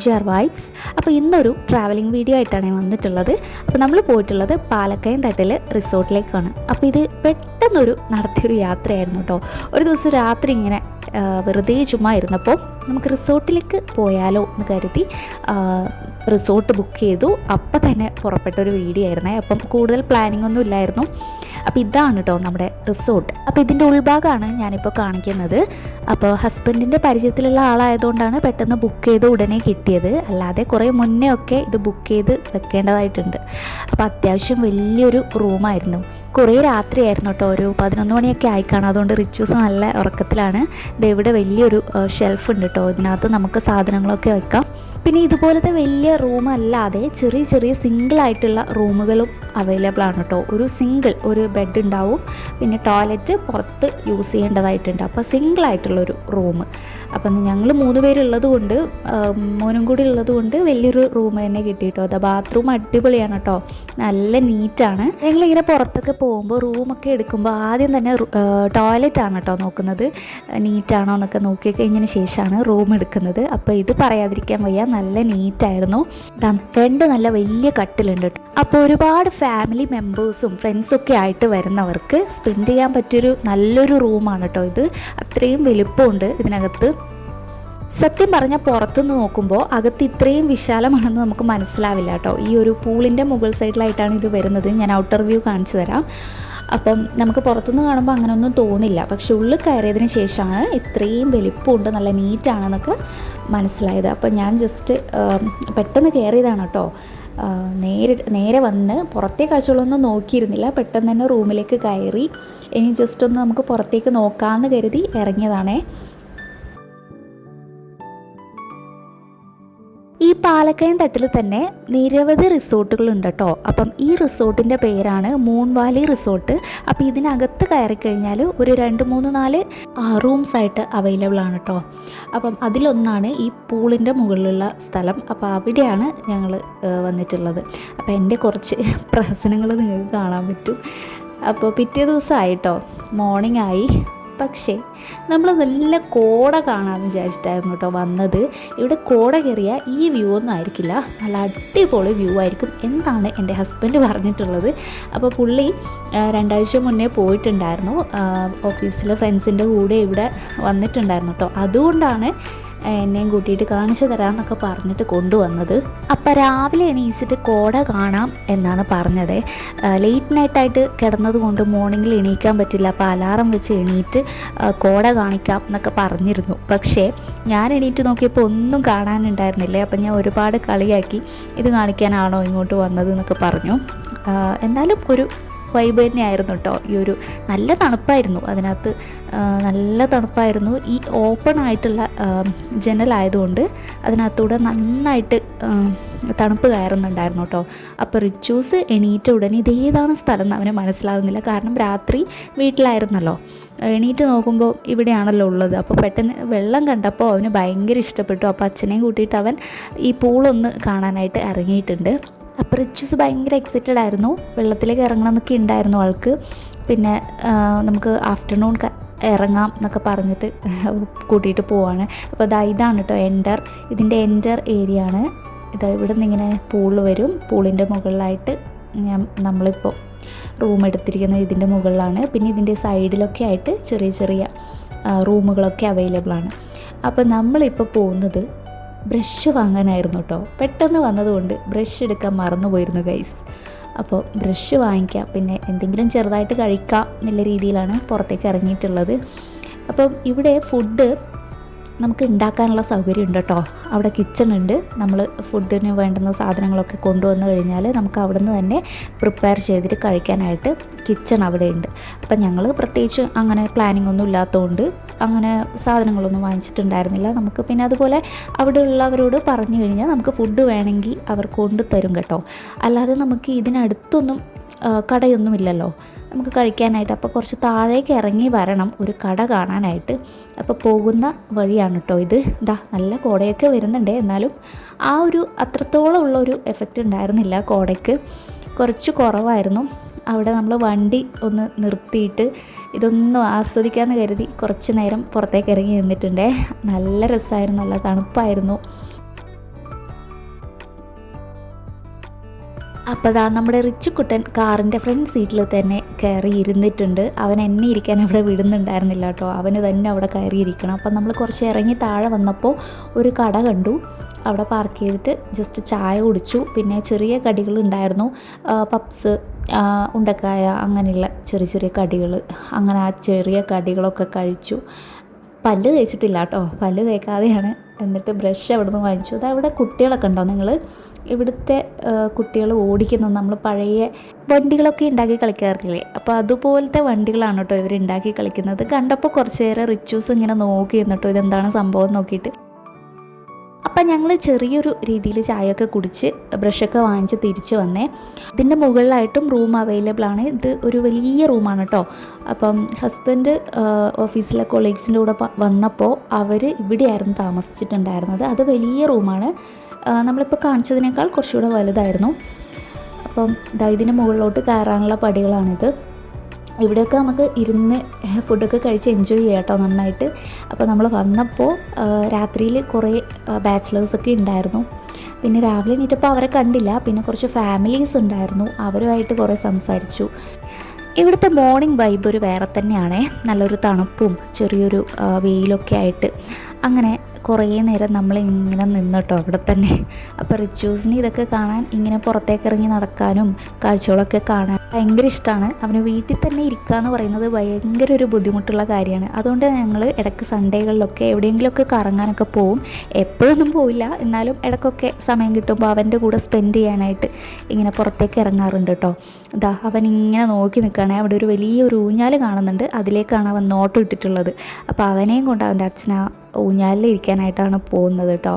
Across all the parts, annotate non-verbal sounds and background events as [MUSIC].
ginger vibes. അപ്പോൾ ഇന്നൊരു travelling video ആയിട്ടാണ് വന്നിട്ടുള്ളത്. അപ്പോൾ നമ്മൾ പോയിട്ടുള്ളത് പാലക്കയം തട്ടിൽ റിസോർട്ടിലേക്കാണ്. അപ്പോൾ ഇത് പെട്ടെന്നൊരു നടത്തിയൊരു യാത്രയായിരുന്നു കേട്ടോ. ഒരു ദിവസം രാത്രി ഇങ്ങനെ വെറുതെ ചുമ്മാ ഇരുന്നപ്പോൾ നമുക്ക് റിസോർട്ടിലേക്ക് പോയാലോ എന്ന് കരുതി റിസോർട്ട് ബുക്ക് ചെയ്തു. അപ്പം തന്നെ പുറപ്പെട്ട ഒരു വീഡിയോ ആയിരുന്നേ. അപ്പം കൂടുതൽ പ്ലാനിംഗ് ഒന്നും ഇല്ലായിരുന്നു. അപ്പോൾ ഇതാണ് കേട്ടോ നമ്മുടെ റിസോർട്ട്. അപ്പോൾ ഇതിന്റെ ഉൾഭാഗമാണ് ഞാനിപ്പോൾ കാണിക്കുന്നത്. അപ്പോൾ ഹസ്ബൻഡിന്റെ പരിചയത്തിലുള്ള ആളായതുകൊണ്ടാണ് പെട്ടെന്ന് ബുക്ക് ചെയ്ത് ഉടനെ കിട്ടിയത്. അല്ലാതെ കുറേ മുന്നേ ഒക്കെ ഇത് ബുക്ക് ചെയ്ത് വെക്കേണ്ടതായിട്ടുണ്ട്. അപ്പോൾ അത്യാവശ്യം വലിയൊരു റൂമായിരുന്നു കുറേ രാത്രിയായിരുന്നു കേട്ടോ. ഒരു പതിനൊന്ന് മണിയൊക്കെ ആയി കാണും അതുകൊണ്ട് റിച്ചൂസ് നല്ല ഉറക്കത്തിലാണ്. ഇത് ഇവിടെ വലിയൊരു ഷെൽഫ് ഉണ്ട് കേട്ടോ. ഇതിനകത്ത് നമുക്ക് സാധനങ്ങളൊക്കെ വെക്കാം. പിന്നെ ഇതുപോലത്തെ വലിയ റൂം അല്ലാതെ ചെറിയ ചെറിയ സിംഗിൾ ആയിട്ടുള്ള റൂമുകളും അവൈലബിൾ ആണ് കേട്ടോ. ഒരു സിംഗിൾ ഒരു ബെഡ് ഉണ്ടാവും. പിന്നെ ടോയ്ലറ്റ് പുറത്ത് യൂസ് ചെയ്യേണ്ടതായിട്ടുണ്ട്. അപ്പോൾ സിംഗിൾ ആയിട്ടുള്ളൊരു റൂം അപ്പം ഞങ്ങൾ മൂന്ന് പേരുള്ളത് കൊണ്ട് മോനും കൂടി ഉള്ളത് കൊണ്ട് വലിയൊരു റൂം തന്നെ കിട്ടി കേട്ടോ അത് ബാത്റൂം അടിപൊളിയാണ് കേട്ടോ നല്ല നീറ്റാണ് ഞങ്ങളിങ്ങനെ പുറത്തൊക്കെ പോകുമ്പോൾ റൂമൊക്കെ എടുക്കുമ്പോൾ ആദ്യം തന്നെ ടോയ്ലറ്റ് ആണ് കേട്ടോ നോക്കുന്നത്. നീറ്റാണോ എന്നൊക്കെ നോക്കി കഴിഞ്ഞതിന് ശേഷമാണ് റൂം എടുക്കുന്നത്. അപ്പോൾ ഇത് പറയാതിരിക്കാൻ വയ്യ നല്ല നീറ്റായിരുന്നു രണ്ട് നല്ല വലിയ കട്ടിലുണ്ട് കേട്ടോ അപ്പോൾ ഒരുപാട് ഫാമിലി മെമ്പേഴ്സും ഫ്രണ്ട്സൊക്കെ ആയിട്ട് വരുന്നവർക്ക് സ്പെൻഡ് ചെയ്യാൻ പറ്റിയൊരു നല്ലൊരു റൂമാണ് കേട്ടോ ഇത്. അത്രയും വലുപ്പമുണ്ട് ഇതിനകത്ത്. സത്യം പറഞ്ഞാൽ പുറത്തുനിന്ന് നോക്കുമ്പോൾ അകത്ത് ഇത്രയും വിശാലമാണെന്ന് നമുക്ക് മനസ്സിലാവില്ല കേട്ടോ. ഈ ഒരു പൂളിന്റെ മുകൾ സൈഡിലായിട്ടാണ് ഇത് വരുന്നത്. ഞാൻ ഔട്ടർ വ്യൂ കാണിച്ചു തരാം. അപ്പം നമുക്ക് പുറത്തുനിന്ന് കാണുമ്പോൾ അങ്ങനെയൊന്നും തോന്നില്ല. പക്ഷെ ഉള്ളിൽ കയറിയതിന് ശേഷമാണ് ഇത്രയും വലിപ്പമുണ്ട് നല്ല നീറ്റാണെന്നൊക്കെ മനസ്സിലായത്. അപ്പം ഞാൻ ജസ്റ്റ് പെട്ടെന്ന് കയറിയതാണ് കേട്ടോ. നേരി നേരെ വന്ന് പുറത്തെ കാഴ്ചകളൊന്നും നോക്കിയിരുന്നില്ല. പെട്ടെന്ന് തന്നെ റൂമിലേക്ക് കയറി. ഇനി ജസ്റ്റ് ഒന്ന് നമുക്ക് പുറത്തേക്ക് നോക്കാമെന്ന് കരുതി ഇറങ്ങിയതാണേ. പാലക്കയം തട്ടിൽ തന്നെ നിരവധി റിസോർട്ടുകൾ ഉണ്ട് കേട്ടോ അപ്പം ഈ റിസോർട്ടിന്റെ പേരാണ് മൂൺ വാലി റിസോർട്ട്. അപ്പോൾ ഇതിനകത്ത് കയറി കഴിഞ്ഞാൽ ഒരു രണ്ട് മൂന്ന് നാല് റൂംസ് ആയിട്ട് അവൈലബിൾ ആണ് കേട്ടോ അപ്പം അതിലൊന്നാണ് ഈ പൂളിന്റെ മുകളിലുള്ള സ്ഥലം. അപ്പോൾ അവിടെയാണ് ഞങ്ങൾ വന്നിട്ടുള്ളത്. അപ്പോൾ എന്റെ കുറച്ച് പ്രഹസനങ്ങൾ നിങ്ങൾക്ക് കാണാൻ പറ്റും. അപ്പോൾ പിറ്റേ ദിവസമായിട്ടോ മോർണിംഗ് ആയി. പക്ഷേ നമ്മൾ നല്ല കോട കാണാമെന്ന് വിചാരിച്ചിട്ടായിരുന്നു കേട്ടോ വന്നത്. ഇവിടെ കോട കയറിയ ഈ വ്യൂ ഒന്നും ആയിരിക്കില്ല. നല്ല അടിപൊളി വ്യൂ ആയിരിക്കും എന്നാണ് എന്റെ ഹസ്ബൻഡ് പറഞ്ഞിട്ടുള്ളത്. അപ്പോൾ പുള്ളി രണ്ടാഴ്ച മുന്നേ പോയിട്ടുണ്ടായിരുന്നു. ഓഫീസിലെ ഫ്രണ്ട്സിന്റെ കൂടെ ഇവിടെ വന്നിട്ടുണ്ടായിരുന്നു കേട്ടോ അതുകൊണ്ടാണ് എന്നെയും കൂട്ടിയിട്ട് കാണിച്ചു തരാമെന്നൊക്കെ പറഞ്ഞിട്ട് കൊണ്ടുവന്നത്. അപ്പം രാവിലെ എണീച്ചിട്ട് കോട കാണാം എന്നാണ് പറഞ്ഞത്. ലേറ്റ് നൈറ്റായിട്ട് കിടന്നത് കൊണ്ട് മോർണിംഗിൽ എണീക്കാൻ പറ്റില്ല. അപ്പോൾ അലാറം വെച്ച് എണീറ്റ് കോട കാണിക്കാം എന്നൊക്കെ പറഞ്ഞിരുന്നു. പക്ഷേ ഞാൻ എണീറ്റ് നോക്കിയപ്പോൾ ഒന്നും കാണാനുണ്ടായിരുന്നില്ല. അപ്പം ഞാൻ ഒരുപാട് കളിയാക്കി ഇത് കാണിക്കാനാണോ ഇങ്ങോട്ട് വന്നത് എന്നൊക്കെ പറഞ്ഞു. എന്നാലും ഒരു വൈബ് തന്നെയായിരുന്നു കേട്ടോ. ഈ ഒരു നല്ല തണുപ്പായിരുന്നു. അതിനകത്ത് നല്ല തണുപ്പായിരുന്നു. ഈ ഓപ്പൺ ആയിട്ടുള്ള ജനലായതുകൊണ്ട് അതിനകത്തൂടെ നന്നായിട്ട് തണുപ്പ് കയറുന്നുണ്ടായിരുന്നു കേട്ടോ. അപ്പോൾ റിച്ചൂസ് എണീറ്റ ഉടനെ ഇതേതാണ് സ്ഥലം എന്ന് അവന് മനസ്സിലാവുന്നില്ല. കാരണം രാത്രി വീട്ടിലായിരുന്നല്ലോ. എണീറ്റ് നോക്കുമ്പോൾ ഇവിടെയാണല്ലോ ഉള്ളത്. അപ്പോൾ പെട്ടെന്ന് വെള്ളം കണ്ടപ്പോൾ അവന് ഭയങ്കര ഇഷ്ടപ്പെട്ടു. അപ്പോൾ അച്ഛനെയും കൂട്ടിയിട്ട് അവൻ ഈ പൂളൊന്ന് കാണാനായിട്ട് ഇറങ്ങിയിട്ടുണ്ട്. അപ്പോൾ റിച്ചൂസ് ഭയങ്കര എക്സൈറ്റഡ് ആയിരുന്നു. വെള്ളത്തിലേക്ക് ഇറങ്ങണം എന്നൊക്കെ ഉണ്ടായിരുന്നു ആൾക്ക്. പിന്നെ നമുക്ക് ആഫ്റ്റർനൂൺ ഇറങ്ങാം എന്നൊക്കെ പറഞ്ഞിട്ട് [LAUGHS] കൂട്ടിയിട്ട് പോവാണ്. അപ്പോൾ ഇതാ ഇതാണ് കേട്ടോ എന്റർ ഇതിന്റെ എന്റർ ഏരിയ ആണ്. ഇതാ ഇവിടെ നിന്ന് ഇങ്ങനെ പൂൾ വരും. പൂളിന്റെ മുകളിലായിട്ട് ഞാൻ നമ്മളിപ്പോൾ റൂം എടുത്തിരിക്കുന്നത് ഇതിന്റെ മുകളിലാണ്. പിന്നെ ഇതിന്റെ സൈഡിലൊക്കെ ആയിട്ട് ചെറിയ ചെറിയ റൂമുകളൊക്കെ അവൈലബിൾ ആണ്. അപ്പോൾ നമ്മളിപ്പോൾ പോകുന്നത് ബ്രഷ് വാങ്ങാനായിരുന്നു കേട്ടോ. പെട്ടെന്ന് വന്നതുകൊണ്ട് ബ്രഷ് എടുക്കാൻ മറന്നുപോയിരുന്നു ഗൈസ് അപ്പോൾ ബ്രഷ് വാങ്ങിക്കാം. പിന്നെ എന്തെങ്കിലും ചെറുതായിട്ട് കഴിക്കാം എന്നുള്ള രീതിയിലാണ് പുറത്തേക്ക് ഇറങ്ങിയിട്ടുള്ളത്. അപ്പം ഇവിടെ ഫുഡ് നമുക്ക് ഉണ്ടാക്കാനുള്ള സൗകര്യം ഉണ്ട് കേട്ടോ. അവിടെ കിച്ചൺ ഉണ്ട്. നമ്മൾ ഫുഡിന് വേണ്ടുന്ന സാധനങ്ങളൊക്കെ കൊണ്ടുവന്നു കഴിഞ്ഞാൽ നമുക്ക് അവിടെ നിന്ന് തന്നെ പ്രിപ്പയർ ചെയ്തിട്ട് കഴിക്കാനായിട്ട് കിച്ചൺ അവിടെ ഉണ്ട്. അപ്പം ഞങ്ങൾ പ്രത്യേകിച്ച് അങ്ങനെ പ്ലാനിംഗ് ഒന്നും ഇല്ലാത്തതുകൊണ്ട് അങ്ങനെ സാധനങ്ങളൊന്നും വാങ്ങിച്ചിട്ടുണ്ടായിരുന്നില്ല. നമുക്ക് പിന്നെ അതുപോലെ അവിടെ ഉള്ളവരോട് പറഞ്ഞു കഴിഞ്ഞാൽ നമുക്ക് ഫുഡ് വേണമെങ്കിൽ അവർ കൊണ്ടുതരും കേട്ടോ. അല്ലാതെ നമുക്ക് ഇതിനടുത്തൊന്നും കടയൊന്നും കടയൊന്നുമില്ലല്ലോ. നമുക്ക് കഴിക്കാനായിട്ട് അപ്പോൾ കുറച്ച് താഴേക്ക് ഇറങ്ങി വരണം ഒരു കട കാണാനായിട്ട്. അപ്പോൾ പോകുന്ന വഴിയാണ് കേട്ടോ ഇത്. ഇതാ നല്ല കോടയൊക്കെ വരുന്നുണ്ട്. എന്നാലും ആ ഒരു അത്രത്തോളം ഉള്ള ഒരു എഫക്റ്റ് ഉണ്ടായിരുന്നില്ല കോടയ്ക്ക്. കുറച്ച് കുറവായിരുന്നു. അവിടെ നമ്മൾ വണ്ടി ഒന്ന് നിർത്തിയിട്ട് ഇതൊന്നും ആസ്വദിക്കാമെന്ന് കരുതി കുറച്ച് നേരം പുറത്തേക്ക് ഇറങ്ങി നിന്നിട്ടുണ്ടേ. നല്ല രസമായിരുന്നു നല്ല തണുപ്പായിരുന്നു. അപ്പോൾ ദാ നമ്മുടെ റിച്ചുക്കുട്ടൻ കാറിന്റെ ഫ്രണ്ട് സീറ്റിൽ തന്നെ കയറി ഇരുന്നിട്ടുണ്ട്. അവൻ എന്നെ ഇരിക്കാൻ അവിടെ വിടുന്നുണ്ടായിരുന്നില്ല കേട്ടോ. അവന് തന്നെ അവിടെ കയറി ഇരിക്കണം അപ്പം നമ്മൾ കുറച്ച് ഇറങ്ങി താഴെ വന്നപ്പോൾ ഒരു കട കണ്ടു. അവിടെ പാർക്ക് ചെയ്തിട്ട് ജസ്റ്റ് ചായ കുടിച്ചു. പിന്നെ ചെറിയ കടികളുണ്ടായിരുന്നു. പപ്സ് ഉണ്ടക്കായ അങ്ങനെയുള്ള ചെറിയ ചെറിയ കടികൾ അങ്ങനെ ആ ചെറിയ കടികളൊക്കെ കഴിച്ചു. പല്ല് തേച്ചിട്ടില്ല കേട്ടോ. പല്ല് തേക്കാതെയാണ് എന്നിട്ട് ബ്രഷ് അവിടെ നിന്ന് വാങ്ങിച്ചു. അത് അവിടെ കുട്ടികളൊക്കെ ഉണ്ടോ നിങ്ങൾ ഇവിടുത്തെ കുട്ടികൾ ഓടിക്കുന്നു നമ്മൾ പഴയ വണ്ടികളൊക്കെ ഉണ്ടാക്കി കളിക്കാറില്ലേ? അപ്പോൾ അതുപോലത്തെ വണ്ടികളാണ് കേട്ടോ ഇവർ ഉണ്ടാക്കി കളിക്കുന്നത്. കണ്ടപ്പോൾ കുറച്ച് നേരം റിച്ചൂസ് ഇങ്ങനെ നോക്കി എന്നിട്ടോ ഇതെന്താണ് സംഭവം നോക്കിയിട്ട്. അപ്പം ഞങ്ങൾ ചെറിയൊരു രീതിയിൽ ചായയൊക്കെ കുടിച്ച് ബ്രഷൊക്കെ വാങ്ങിച്ച് തിരിച്ച് വന്നേ. ഇതിന്റെ മുകളിലായിട്ടും റൂം അവൈലബിൾ ആണ്. ഇത് ഒരു വലിയ റൂമാണ് കേട്ടോ. അപ്പം ഹസ്ബൻഡ് ഓഫീസിലെ കൊളീഗ്സിന്റെ കൂടെ വന്നപ്പോൾ അവർ ഇവിടെയായിരുന്നു താമസിച്ചിട്ടുണ്ടായിരുന്നത്. അത് വലിയ റൂമാണ് നമ്മളിപ്പോൾ കാണിച്ചതിനേക്കാൾ കുറച്ചുകൂടെ വലുതായിരുന്നു. അപ്പം ഇതാ ഇതിന്റെ മുകളിലോട്ട് കയറാനുള്ള പടികളാണിത്. ഇവിടെയൊക്കെ നമുക്ക് ഇരുന്ന് ഫുഡൊക്കെ കഴിച്ച് എൻജോയ് ചെയ്യാം കേട്ടോ നന്നായിട്ട് അപ്പോൾ നമ്മൾ വന്നപ്പോൾ രാത്രിയിൽ കുറേ ബാച്ചിലേഴ്സൊക്കെ ഉണ്ടായിരുന്നു പിന്നെ രാവിലെ എണീറ്റപ്പോൾ അവരെ കണ്ടില്ല. പിന്നെ കുറച്ച് ഫാമിലീസ് ഉണ്ടായിരുന്നു. അവരുമായിട്ട് കുറേ സംസാരിച്ചു. ഇവിടുത്തെ മോർണിംഗ് വൈബ് ഒരു വേറെ തന്നെയാണ്. നല്ലൊരു തണുപ്പും ചെറിയൊരു വെയിലൊക്കെ ആയിട്ട്. അങ്ങനെ കുറേ നേരം നമ്മൾ ഇങ്ങനെ നിന്നിട്ടോ അവിടെ തന്നെ അപ്പോൾ റിച്ചൂസിന് ഇതൊക്കെ കാണാൻ ഇങ്ങനെ പുറത്തേക്ക് ഇറങ്ങി നടക്കാനും കാഴ്ചകളൊക്കെ കാണാൻ ഭയങ്കര ഇഷ്ടമാണ് അവന് വീട്ടിൽ തന്നെ ഇരിക്കുക എന്ന് പറയുന്നത് ഭയങ്കര ഒരു ബുദ്ധിമുട്ടുള്ള കാര്യമാണ്. അതുകൊണ്ട് ഞങ്ങൾ ഇടയ്ക്ക് സൺഡേകളിലൊക്കെ എവിടെയെങ്കിലുമൊക്കെ കറങ്ങാനൊക്കെ പോവും. എപ്പോഴൊന്നും പോയില്ല എന്നാലും ഇടയ്ക്കൊക്കെ സമയം കിട്ടുമ്പോൾ അവന്റെ കൂടെ സ്പെൻഡ് ചെയ്യാനായിട്ട് ഇങ്ങനെ പുറത്തേക്ക് ഇറങ്ങാറുണ്ട് കേട്ടോ. ഇതാ അവൻ ഇങ്ങനെ നോക്കി നിൽക്കുകയാണെ. അവിടെ ഒരു വലിയൊരു ഊഞ്ഞാൽ കാണുന്നുണ്ട്. അതിലേക്കാണ് അവൻ നോട്ട് ഇട്ടിട്ടുള്ളത്. അപ്പോൾ അവനെയും കൊണ്ട് അവന്റെ അച്ഛന ഊഞ്ഞാലിൽ ഇരിക്കാനായിട്ടാണ് പോകുന്നത് കേട്ടോ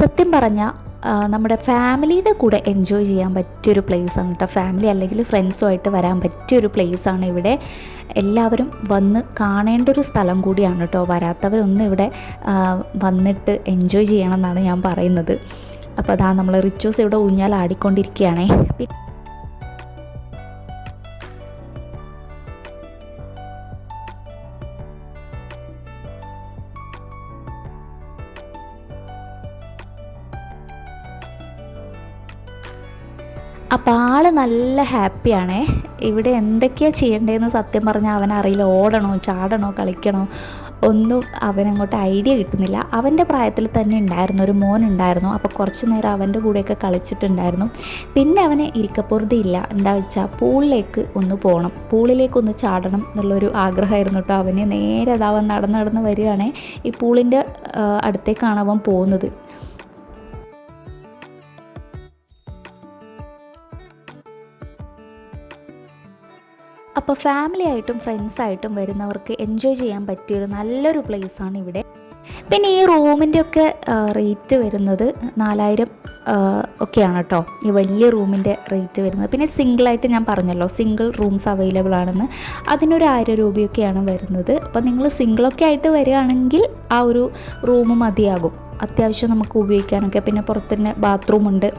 സത്യം പറഞ്ഞാൽ നമ്മുടെ ഫാമിലിയുടെ കൂടെ എൻജോയ് ചെയ്യാൻ പറ്റിയൊരു പ്ലേസാണ് കേട്ടോ ഫാമിലി അല്ലെങ്കിൽ ഫ്രണ്ട്സുമായിട്ട് വരാൻ പറ്റിയൊരു പ്ലേസാണ് ഇവിടെ. എല്ലാവരും വന്ന് കാണേണ്ട ഒരു സ്ഥലം കൂടിയാണ് കേട്ടോ വരാത്തവരൊന്നും ഇവിടെ വന്നിട്ട് എൻജോയ് ചെയ്യണം എന്നാണ് ഞാൻ പറയുന്നത്. അപ്പോൾ അതാ നമ്മൾ റിച്ചോസ് ഇവിടെ ഊഞ്ഞാൽ ആടിക്കൊണ്ടിരിക്കുകയാണേ ആൾ നല്ല ഹാപ്പിയാണേ. ഇവിടെ എന്തൊക്കെയാണ് ചെയ്യേണ്ടതെന്ന് സത്യം പറഞ്ഞാൽ അവനറിയില്ല ഓടണോ ചാടണോ കളിക്കണോ ഒന്നും അവനങ്ങോട്ട് ഐഡിയ കിട്ടുന്നില്ല. അവന്റെ പ്രായത്തിൽ തന്നെ ഉണ്ടായിരുന്നു ഒരു മോൻ ഉണ്ടായിരുന്നു. അപ്പോൾ കുറച്ച് നേരം അവന്റെ കൂടെയൊക്കെ കളിച്ചിട്ടുണ്ടായിരുന്നു. പിന്നെ അവന് ഇരിക്കപ്പുറതിയില്ല എന്താ വെച്ചാൽ പൂളിലേക്ക് ഒന്ന് പോകണം. പൂളിലേക്ക് ഒന്ന് ചാടണം എന്നുള്ളൊരു ആഗ്രഹമായിരുന്നു കേട്ടോ. അവന് നേരെ അതാവൻ നടന്ന് നടന്ന് വരികയാണെ. ഈ പൂളിന്റെ അടുത്തേക്കാണ് അവൻ പോകുന്നത്. അപ്പോൾ ഫാമിലി ആയിട്ടും ഫ്രണ്ട്സായിട്ടും വരുന്നവർക്ക് എൻജോയ് ചെയ്യാൻ പറ്റിയൊരു നല്ലൊരു പ്ലേസാണ് ഇവിടെ. പിന്നെ ഈ റൂമിന്റെ ഒക്കെ റേറ്റ് വരുന്നത് നാലായിരം ഒക്കെയാണ് കേട്ടോ ഈ വലിയ റൂമിന്റെ റേറ്റ് വരുന്നത്. പിന്നെ സിംഗിളായിട്ട് ഞാൻ പറഞ്ഞല്ലോ സിംഗിൾ റൂംസ് അവൈലബിൾ ആണെന്ന്. അതിനൊരു ആയിരം രൂപയൊക്കെയാണ് വരുന്നത്. അപ്പോൾ നിങ്ങൾ സിംഗിളൊക്കെ ആയിട്ട് വരികയാണെങ്കിൽ ആ ഒരു റൂം മതിയാകും. അത്യാവശ്യം നമുക്ക് ഉപയോഗിക്കാനൊക്കെ. പിന്നെ പുറത്തുതന്നെ ബാത്റൂം ഉണ്ട്.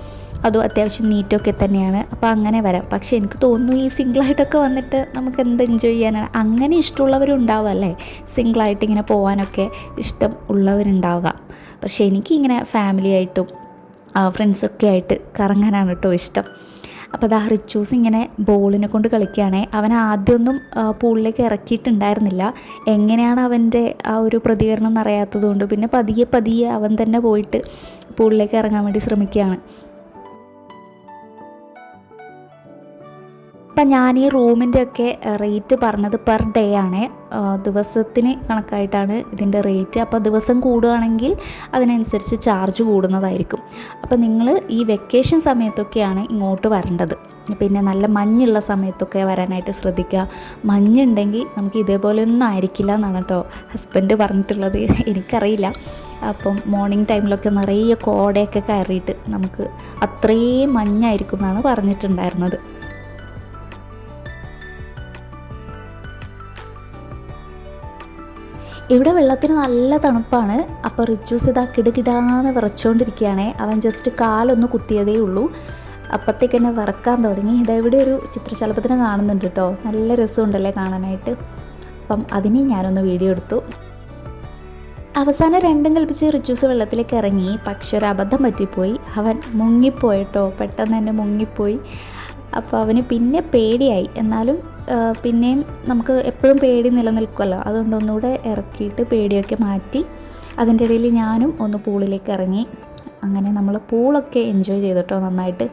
അതും അത്യാവശ്യം നീറ്റൊക്കെ തന്നെയാണ്. അപ്പോൾ അങ്ങനെ വരാം. പക്ഷേ എനിക്ക് തോന്നുന്നു ഈ സിംഗിളായിട്ടൊക്കെ വന്നിട്ട് നമുക്ക് എന്ത് എൻജോയ് ചെയ്യാനാണ്? അങ്ങനെ ഇഷ്ടമുള്ളവരും ഉണ്ടാവുക അല്ലേ സിംഗിളായിട്ട് ഇങ്ങനെ പോകാനൊക്കെ ഇഷ്ടം ഉള്ളവരുണ്ടാവുക. പക്ഷേ എനിക്കിങ്ങനെ ഫാമിലി ആയിട്ടും ഫ്രണ്ട്സൊക്കെ ആയിട്ട് കറങ്ങാനാണ് കേട്ടോ ഇഷ്ടം. അപ്പോൾ അതാ റിച്ചൂസ് ഇങ്ങനെ ബോളിനെ കൊണ്ട് കളിക്കുകയാണേ. അവൻ ആദ്യമൊന്നും പൂളിലേക്ക് ഇറക്കിയിട്ടുണ്ടായിരുന്നില്ല. എങ്ങനെയാണ് അവന്റെ ആ ഒരു പ്രതികരണം എന്നറിയാത്തതുകൊണ്ട് പിന്നെ പതിയെ പതിയെ അവൻ തന്നെ പോയിട്ട് പൂളിലേക്ക് ഇറങ്ങാൻ വേണ്ടി ശ്രമിക്കുകയാണ്. അപ്പം ഞാൻ ഈ റൂമിന്റെ ഒക്കെ റേറ്റ് പറഞ്ഞത് പെർ ഡേ ആണ് ദിവസത്തിന് കണക്കായിട്ടാണ് ഇതിന്റെ റേറ്റ്. അപ്പോൾ ദിവസം കൂടുകയാണെങ്കിൽ അതിനനുസരിച്ച് ചാർജ് കൂടുന്നതായിരിക്കും. അപ്പോൾ നിങ്ങൾ ഈ വെക്കേഷൻ സമയത്തൊക്കെയാണ് ഇങ്ങോട്ട് വരേണ്ടത്. പിന്നെ നല്ല മഞ്ഞുള്ള സമയത്തൊക്കെ വരാനായിട്ട് ശ്രദ്ധിക്കുക. മഞ്ഞുണ്ടെങ്കിൽ നമുക്ക് ഇതേപോലെയൊന്നും ആയിരിക്കില്ല എന്നാണ് കേട്ടോ ഹസ്ബൻഡ് പറഞ്ഞിട്ടുള്ളത്. എനിക്കറിയില്ല. അപ്പം മോർണിംഗ് ടൈമിലൊക്കെ നിറയെ കോടയൊക്കെ കയറിയിട്ട് നമുക്ക് അത്രയും മഞ്ഞായിരിക്കും എന്നാണ് പറഞ്ഞിട്ടുണ്ടായിരുന്നത്. ഇവിടെ വെള്ളത്തിന് നല്ല തണുപ്പാണ്. അപ്പോൾ റിച്ചൂസ് ഇതാ കിടുകിടാന്ന് വിറച്ചുകൊണ്ടിരിക്കുകയാണ് അവൻ ജസ്റ്റ് കാലൊന്ന് കുത്തിയതേ ഉള്ളൂ. അപ്പത്തേക്ക് തന്നെ വിറക്കാൻ തുടങ്ങി. ഇതാ ഇവിടെ ഒരു ചിത്രശലഭത്തിനെ കാണുന്നുണ്ട് കേട്ടോ. നല്ല രസമുണ്ടല്ലേ കാണാനായിട്ട്. അപ്പം അതിനെ ഞാനൊന്ന് വീഡിയോ എടുത്തു. അവസാനം രണ്ടും കൽപ്പിച്ച് റിച്ചൂസ് വെള്ളത്തിലേക്ക് ഇറങ്ങി. പക്ഷെ ഒരു അബദ്ധം പറ്റിപ്പോയി. അവൻ മുങ്ങിപ്പോയിട്ടോ പെട്ടെന്ന് തന്നെ മുങ്ങിപ്പോയി. അപ്പോൾ അവന് പിന്നെ പേടിയായി. എന്നാലും പിന്നെയും നമുക്ക് എപ്പോഴും പേടി നിലനിൽക്കുമല്ലോ. അതുകൊണ്ട് ഒന്നുകൂടെ ഇറക്കിയിട്ട് പേടിയൊക്കെ മാറ്റി അതിന്റെ ഇടയിൽ ഞാനും ഒന്ന് പൂളിലേക്ക് ഇറങ്ങി. അങ്ങനെ നമ്മൾ പൂളൊക്കെ എൻജോയ് ചെയ്തിട്ടോ നന്നായിട്ട്.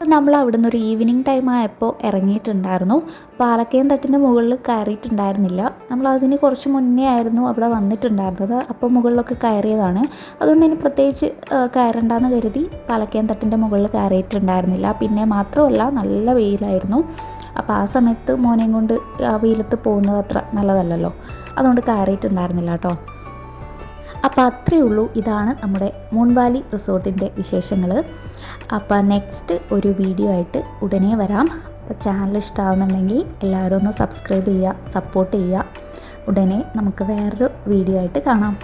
നമ്മൾ അവിടുന്ന് ഒരു ഈവനിങ് ടൈം ആയപ്പോൾ ഇറങ്ങിയിട്ടുണ്ടായിരുന്നു. പാലക്കയം തട്ടിന്റെ മുകളിൽ കയറിയിട്ടുണ്ടായിരുന്നില്ല. നമ്മൾ അതിന് കുറച്ച് മുന്നേ ആയിരുന്നു അവിടെ വന്നിട്ടുണ്ടായിരുന്നത്. അപ്പോൾ മുകളിലൊക്കെ കയറിയതാണ്. അതുകൊണ്ട് ഇനി പ്രത്യേകിച്ച് കയറണ്ടെന്ന് കരുതി പാലക്കയം തട്ടിന്റെ മുകളിൽ കയറിയിട്ടുണ്ടായിരുന്നില്ല. പിന്നെ മാത്രമല്ല നല്ല വെയിലായിരുന്നു. അപ്പോൾ ആ സമയത്ത് മോനെയും കൊണ്ട് ആ വെയിലത്ത് പോകുന്നത് അത്ര നല്ലതല്ലല്ലോ. അതുകൊണ്ട് കയറിയിട്ടുണ്ടായിരുന്നില്ല കേട്ടോ. അപ്പോൾ അത്രയേ ഉള്ളൂ. ഇതാണ് നമ്മുടെ മൂൺവാലി റിസോർട്ടിന്റെ വിശേഷങ്ങൾ അപ്പോൾ നെക്സ്റ്റ് ഒരു വീഡിയോ ആയിട്ട് ഉടനെ വരാം. അപ്പോൾ ചാനൽ ഇഷ്ടമാവുന്നുണ്ടെങ്കിൽ എല്ലാവരും ഒന്ന് സബ്സ്ക്രൈബ് ചെയ്യുക സപ്പോർട്ട് ചെയ്യുക. ഉടനെ നമുക്ക് വേറൊരു വീഡിയോ ആയിട്ട് കാണാം.